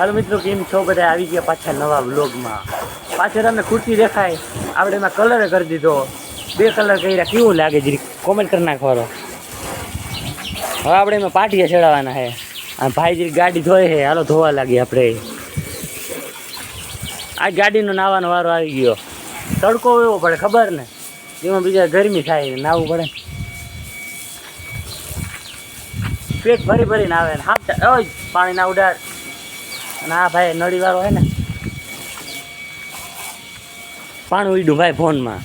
હાલો મિત્રો, કેમ છો? બધા આવી ગયા પાછા નવા વ્લોગમાં. પાછળ તમને ખુરશી દેખાય. આપણે એમાં કલર કરી દીધો. બે કલર કર્યા. કેવું લાગે જરી? કોમેન્ટ કરી નાખવાનો. હવે આપણે એમાં પાટીએ ચડાવવાના છે આ ભાઈ જરી ગાડી ધોય છે હાલો, ધોવા લાગીએ આપણે. આ ગાડીનો નાવાનો વારો આવી ગયો. તડકો એવો પડે, ખબર ને? એમાં બીજા ગરમી થાય નાવું પડે. પેટ ભરી ભરીને આવે ને. હાથ પાણીના ઉડાડ. અને આ ભાઈ નળી વાળો હે ને, પાણી ઉડ્યું ભાઈ ફોનમાં.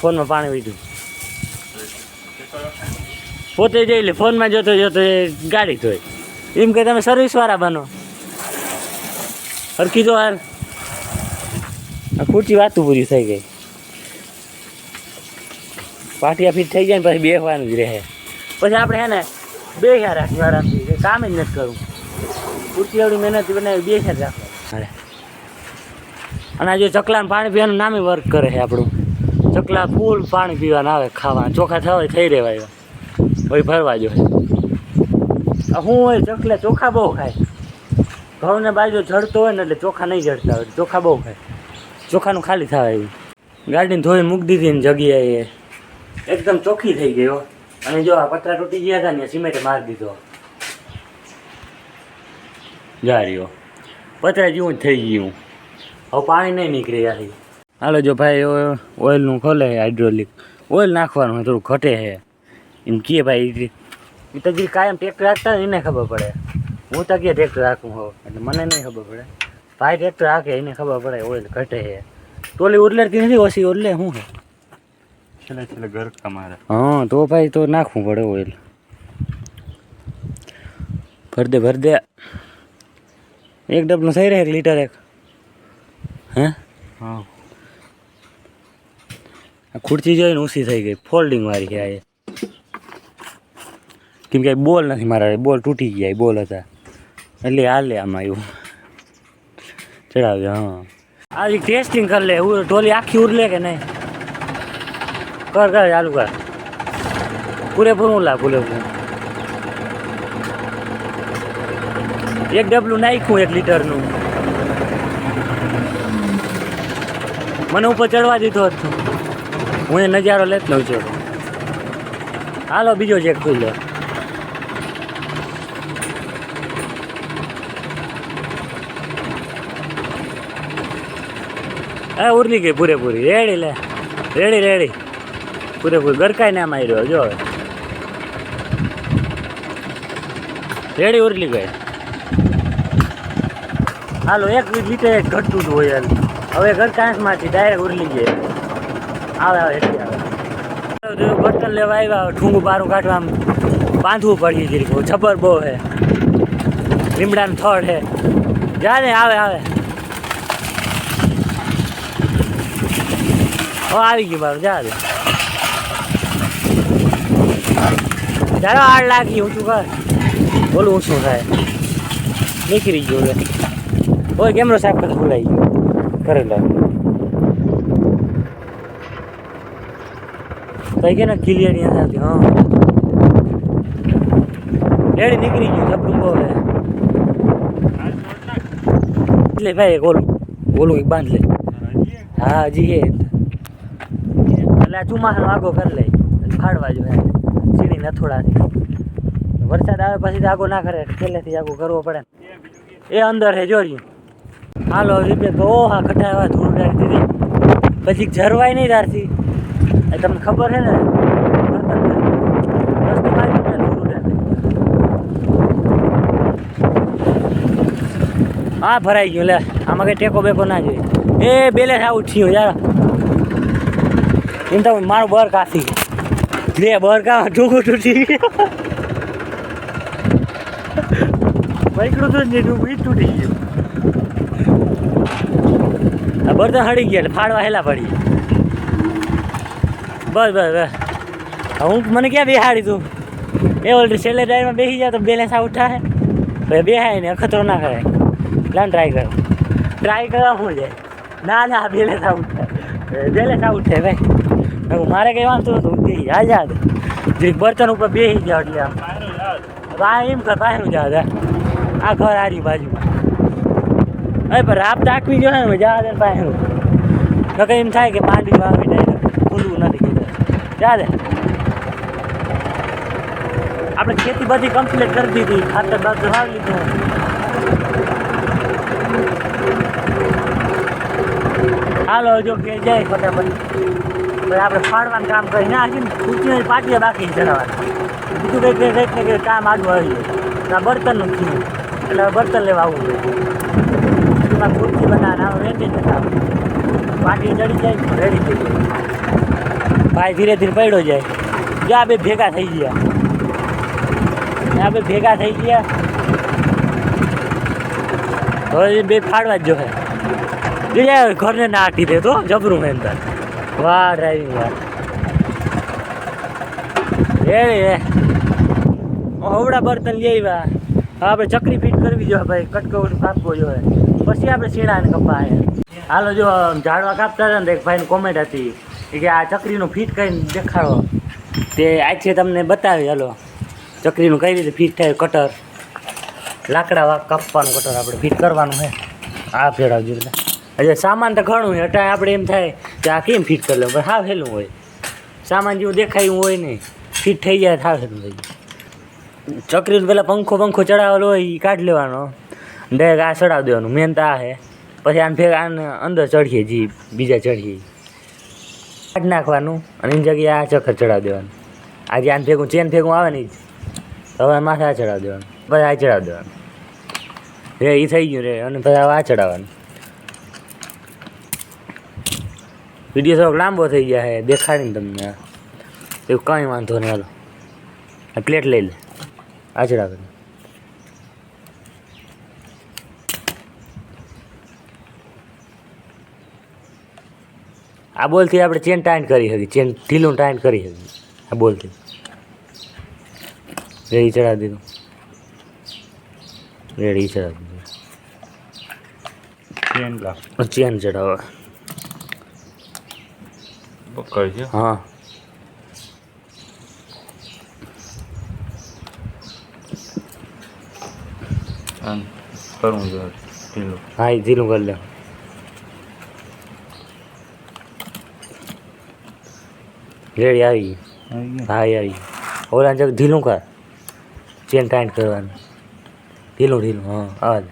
ફોનમાં પાણી ઉડ્યું પોતે જઈ લે, ફોનમાં જોતો જોતો ગાડી ધોય. એમ કે તમે સર્વિસ વાળા બનો. હરખી જો આ ખુરચી વાતું પૂરી થઈ ગઈ. પાટિયા ફીટ થઈ જાય ને પછી બેસવાનું જ રહે. પછી આપણે હે ને બે રાખી આરામથી કામ જ નથી કરવું. એવડી મહેનત બનાવી બે હજાર રાખવા અને જો ચકલાને પાણી પીવાનું નામે વર્ક કરે છે આપણું. ચકલા ફૂલ પાણી પીવાના આવે ખાવા ચોખા થવા થઈ રહેવા ભાઈ ભરવા જો. હું હોય ચકલા ચોખા બહુ ખાય. ઘઉંને બાજુ જડતો હોય ને એટલે ચોખા નહીં જડતા હોય. ચોખા બહુ ખાય. ચોખાનું ખાલી થવા એવું. ગાડીને ધોઈ મૂકી દીધી ને જગ્યાએ એકદમ ચોખ્ખી થઈ હો. અને જો આ પતરા તૂટી ગયા હતા ને સિમેન્ટ મારી દીધો. જા રહ્યો પતરા જેવું જ થઈ ગયું. હવે પાણી નહીં નીકળે ત્યાંથી. હાલો જો ભાઈ ઓ- ઓઇલનું ખોલે હાઇડ્રોલિક ઓઇલ નાખવાનું હોય, થોડું ઘટે છે. એમ કહે ભાઈ એ તો જે કાયમ ટ્રેક્ટર રાખતા હોય ને એને ખબર પડે. હું તો કે ટ્રેક્ટર રાખું હોઉં એટલે મને નહીં ખબર પડે. ભાઈ ટ્રેક્ટર રાખે એને ખબર પડે ઓઇલ ઘટે છે. ટોલી ઉરલેરતી નથી ઓછી ઉરલે શું છે? છેલ્લે છેલ્લે ઘર કમારે હા તો ભાઈ તો નાખવું પડે ઓઇલ. ભર દે ભર દે. એક ડબલો થઈ રહે એક લીટર એક. હે? હા. આ ખુરચી જોઈને ઊંચી થઈ ગઈ ફોલ્ડિંગ વાળી છે આ. કેમ કે બોલ નથી મારા બોલ તૂટી ગયા બોલ હતા. એટલે હાલે આમાં એવું. ચડાવ્યો હા. આ ટેસ્ટિંગ કરી લે ટોલી આખી ઉરલે કે નહીં? કર કર ચાલુ કર. પૂરેપૂરું લા પૂરેપૂરું. એક ડબલું નાખ્યું એક લીટરનું. મને ઉપર ચડવા દીધો હતો. હું એ નજારો લેત લઉં છું. હાલો, બીજો ચેક ખુલ્લો. એ ઉરલી ગઈ પૂરેપૂરી, રેડી લે. Ready ready. પૂરેપૂરી, ગરકાઈ ના માર્યો જો. હવે રેડી ઉરલી ગઈ હાલો, એક લીટર ઘટતું જ હોય હવે ગરકાંશમાંથી ડાયરેક્ટ ઉરલી ગયે. આવે આવે એટલે આવે. બર્તન લેવા આવ્યા ઠૂંગું બારું કાઢવા આમ બાંધવું પડી જરી બહુ જબર બહુ હે લીમડાનું થડ હે જા ને, આવે આવે. હવે આવી ગયું બારું, જા ચાલો આડ લાગી, ઊંચું કર. બોલું, ઊંચું થાય. નીકળી ગયું ઓય, કેમરો સાહેબ કરી ભૂલાઈ ગયો. કરેલો કઈ કે ને ક્લિયર અહીંયા થતી હા. ડેડી નીકળી ગયું, જબરું બહુ હે એટલે ભાઈ, એક ઓલું ઓલું એક બાંધ લે. હા, હજી એ એટલે આ ચોમાસાનો આગો કરી લે. ફાડવા જો સીડી નથોડાથી. વરસાદ આવે પછી આગો ના કરે. પહેલેથી આગો કરવો પડે. એ અંદર હે જોડ્યું હાલો રીપે તો હા કટાવા ધૂળ ડાળી દીધી. પછી જરવાય નહીં તારથી. એ તમને ખબર છે ને. હા ભરાઈ ગયું, લે. આમાં કઈ ટેકો બેકો ના જોઈએ. એ બેલે આવું થયું, યાર. એમ તો મારું બર કાથી લે બર કા ઢૂંગું તૂટી ગયું. પૈકડું તો નહીં ઢૂંગું તૂટી ગયું. બર્તન હળી ગયા એટલે ફાડવા હેલા પડી. બસ બસ બસ. હું મને ક્યાં બેહાડી તું? એ ઓલરેડી છેલ્લે ડ્રાઈવમાં બેસી જાય તો બેલેન્સ ઉઠા હે ભાઈ બેહાય ને, અખતરો ના કરે લાન ટ્રાય કરો. ટ્રાય કરવા શું જાય ના ના બેલેન્સ આઉટ થાય. બેલેન્સ આઉટ થાય ભાઈ. મારે કંઈ વાંધો નતું બેસી જા જા બર્તન ઉપર બેસી જાવ એટલે આમ. એમ કર, પાછું જાવ આ ઘર આરી બાજુમાં. હવે પણ રાપ દાખવી જો ને જા દે પાસે નકર એમ થાય કે માંડી વાવી જાય ખુલ્લું નથી કીધું જા દે આપણે ખેતી બધી કમ્પ્લીટ કરી દીધી ખાતર બાતર વાવી લીધું હાલો જો કે જાય ફટાફટ પછી આપણે ફાડવાનું કામ કરી નાખીને કુચીને પાટીએ બાકી ચડાવવાના બીજું કંઈક કંઈક કંઈક ને કંઈક કામ આગળ આવી જાય આ બર્તનનું થયું એટલે હવે બર્તન લેવા આવવું જોઈએ એમાં ખુરશી બનાવવાના હવે વેચી જ પાટી ચડી જાય. રેડી થઈ જાય ભાઈ ધીરે ધીરે પડ્યો જાય. જો આ બે ભેગા થઈ ગયા. આ બે ભેગા થઈ ગયા. હવે બે ફાડવા જ જોહે બીજા ઘરને ના આટી દે તો જબરું મેં અંદર વાહ ડ્રાઈવિંગ વાહ. એ હવડા બર્તન લઈ આવ્યા. આપણે ચકરી ફીટ કરવી જોઈએ ભાઈ. કટકો કાપવો જોઈએ પછી આપણે શીણાને કપાય હાલો જો ઝાડવા કાપતા હતા ને એક ભાઈની કોમેન્ટ હતી. કે આ ચકરીનું ફીટ કરીને દેખાડો. તે આજે તમને બતાવી, હાલો. ચકરીનું કઈ રીતે ફિટ થાય, કટર. લાકડા કાપવાનું કટર આપણે ફિટ કરવાનું છે આ ફેરવજો એટલે સામાન તો ઘણું હોય અટાણે આપણે એમ થાય કે આ કેમ ફિટ કરી લો? પણ હા હેલું હોય. સામાન જેવું દેખાય હોય નહીં. ફિટ થઈ જાય હા હેલું થઈ ચકરીનું પહેલાં પંખો પંખો ચડાવેલો હોય એ કાઢી લેવાનો. ડાયરેક્ટ આ ચડાવી દેવાનું. મેન તો આ છે પછી આને ફેર આને અંદર ચડીએ જી, બીજા ચડીએ. કાઢ નાખવાનું અને એની જગ્યાએ આ ચક્કર ચડાવી દેવાનું. આજે આને ફેંકું ચેન ફેંકું આવે ને જ. હવે માથે આ ચડાવી દેવાનું. પછી આ ચડાવી દેવાનું. રે એ થઈ ગયું રે. અને પછી આ ચડાવવાનું. વીડિયો થોડોક લાંબો થઈ ગયા છે દેખાડીને તમને એવું કંઈ વાંધો નહીં, હાલો. આ પ્લેટ લઈ લે. આ ચડાવે આ બોલથી આપણે ચેન ટાઈટ કરી શકીએ ચેન ઢીલું ટાઈટ કરી શકીએ આ બોલથી. રેડી ચડાવી દીધું. રેડી ચડાવી દીધું. ચેન ચડાવો હા. કરવું જોઈએ ઢીલું. હા એ ઢીલું કરી લે. રેડી આવી. ગઈ. આવી ગયું? હા એ આવી ગઈ. ઓલા જગ ઢીલું કર. ચેન ટાઈટ કરવાનું. ઢીલું ઢીલું હા. આવા દે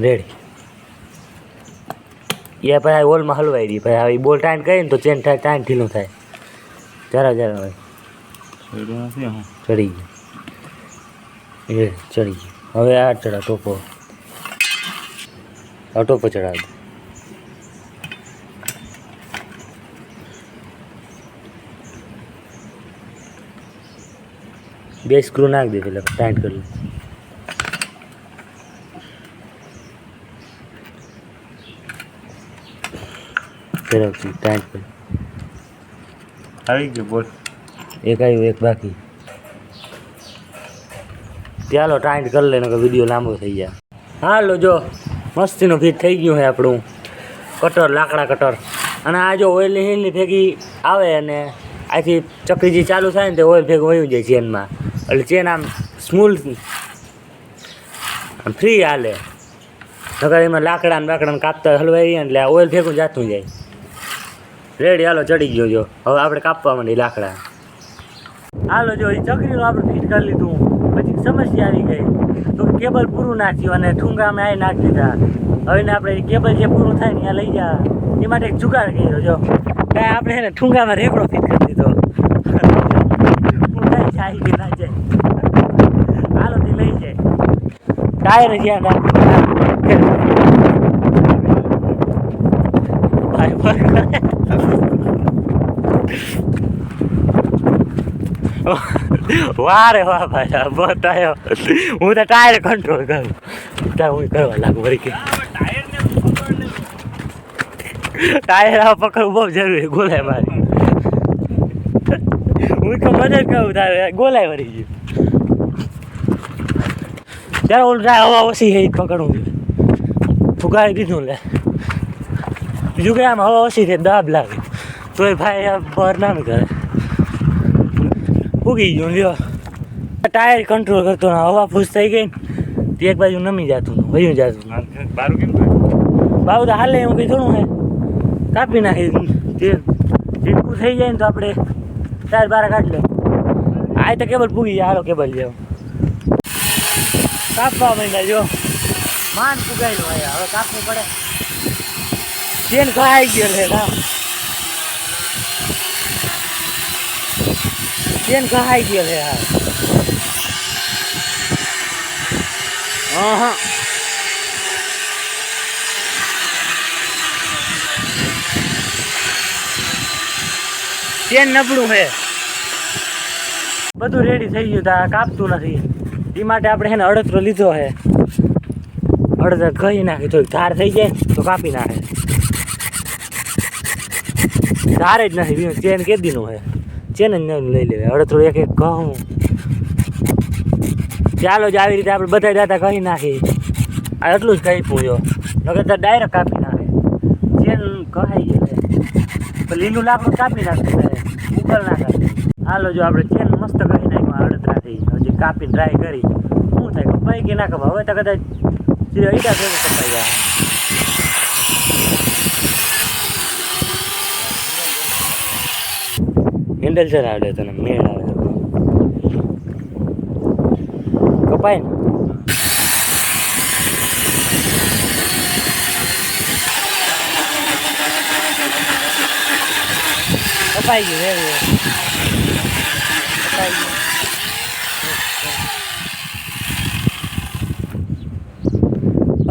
રેડી. એ પછી આ ઓલમાં હલવાઈ દઈ પછી આવી બોલ ટાઈટ કરીને તો ચેન ટાઈટ ટાઈટ ઢીલું થાય. જરા જરા ભાઈ ચડ્યું નથી હું. ચડી ગયું. એ ચડી ગયું. હવે આ ચડા ટોપો. આ ટોપો ચડાવી દે બે સ્ક્રૂ નાખ દે પેલા ટાઈટ કરી લે ફેરવતી ટાઈટ કરી આવી ગયું બોલ એક આવ્યું એક બાકી ચાલો ટાઈટ કરી લે નકર વીડિયો લાંબો થઈ જાય। હાલો જો મસ્તીનું ફીટ થઈ ગયું છે આપણું. કટર, લાકડા કટર. અને આ જો ઓઇલની હિલની ભેગી આવે અને આથી ચક્રીજી ચાલુ થાય ને તો ઓઇલ ભેગું વયું જાય ચેનમાં. એટલે ચેન આમ સ્મૂથ ફ્રી હાલે. નગર એમાં લાકડા ને બાકડાને કાપતા હલવાઈ રહીએ એટલે ઓઇલ ભેગું જાતું જાય. રેડી, હાલો ચડી ગયો જો. હવે આપણે કાપવા માંડી લાકડા. હાલો જો એ ચકરીનું આપણે ફિટ કરી લીધું. પછી સમસ્યા આવી ગઈ. તો કેબલ પૂરું ના થયું અને ઠુંગામાં આવી નાખી દીધા. હવે ને આપણે કેબલ જે પૂરું થાય ને ત્યાં લઈ જા. એ માટે એક જુગાડ કર્યો જો. કાંઈ આપણે છે ને ઠુંગામાં રેકડો ફિટ કરી દીધો. પૂરાઈ જાય કે ના જાય હાલો તે લઈ જાય. ટાયર જ્યાં નાખ્યું ભાઈ ભાઈ વાહ રે વાહ ભાઈ બતાયો. હું તો ટાયર કંટ્રોલ કરું. ત્યાં હું કરવા લાગુ વળી કે. ટાયર આ પકડવું બહુ જરૂરી ગોલાય મારી. હું તો મને કહું તારે, ગોલાય વળી ગયું. ત્યારે ઓલું ટાયર હવા ઓછી એ પકડવું ફુગાડી દીધું લે. બીજું કે આમ હવા ઓછી છે દાબ લાગે. તોય ભાઈ આ બહાર ના કરે ફૂગી ગયું લ્યો ટાયર કંટ્રોલ કરતો ને હવા ફૂસ થઈ ગઈ ને તે એક બાજુ નમી જતું વયું જતું બારું કેમ તો હાલે એવું કંઈ થોડું હે. કાપી નાખી તે ઝીટકું થઈ જાય ને તો આપણે ટાયર બાર કાઢી લે. આ તો કેબલ પૂગી જાય હાલો કેબલ જેવો. કાપવા માંડ્યા જો. માન પુગાયેલું હવે કાપવું પડે. ચેન ખાઈ ગયો છે કામ ચેન ખાઈ ગયો છે હા હા ચેન નબળું છે બધું રેડી થઈ ગયું તા કાપતું નથી. એ માટે આપણે એને અડતરો લીધો છે અડધર કહી નાખી તો ધાર થઈ જાય તો કાપી નાખે. ધારે જ નથી ચેન કેદીનું છે જ ન લઈ લેવાય. અડતરો એક એક કહું ચાલો જ આવી રીતે આપણે બધા દાતા કહી નાખી આ એટલું જ કહી પૂછો નકર તો ડાયરેક્ટ કાપી નાખે. ચેન કહાઈ ગઈ તો લીલું લાકડું કાપી નાખે ઉકળ નાખે હાલો જો આપણે ચેન મસ્ત કહી નાખ્યું અડતરાથી હજી કાપી ટ્રાય કરી. શું થાય? કપાઈ કે ના કપાય હવે તો કદાચ સીધા ઈટા ભેગું કપાઈ જાય સર આવડે તને મેળ આવે કપાય ને. કપાઈ ગયું હે કપાઈ ગયું.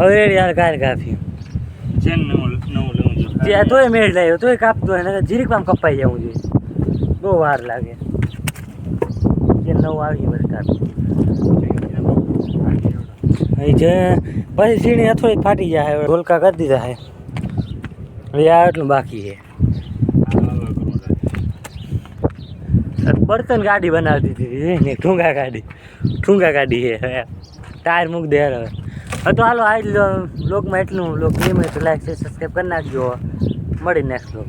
હવે યાર કાલ કાપી ચેન નવું નવું લેવું જો ત્યાં તોય મેળ લાવ્યો તોય કાપતો હોય જીરીક પામ કપાઈ જવું જોઈએ બહુ વાર લાગે. જે નવું આવી વરસાદ અહીં છે, પછી સીણી અથોડી ફાટી જાય ઢોલકા કરી દીધા છે. આ એટલું બાકી છે. બળતન ગાડી બનાવી દીધી ને? ઠુંગા ગાડી. ઠુંગા ગાડી છે ટાયર મૂક દે હવે. હવે તો હાલો આ લોકમાં એટલું. લોક ગેમ લાઈક સબસ્ક્રાઈબ કરી નાખજો. મળી નેક્સ્ટ લોક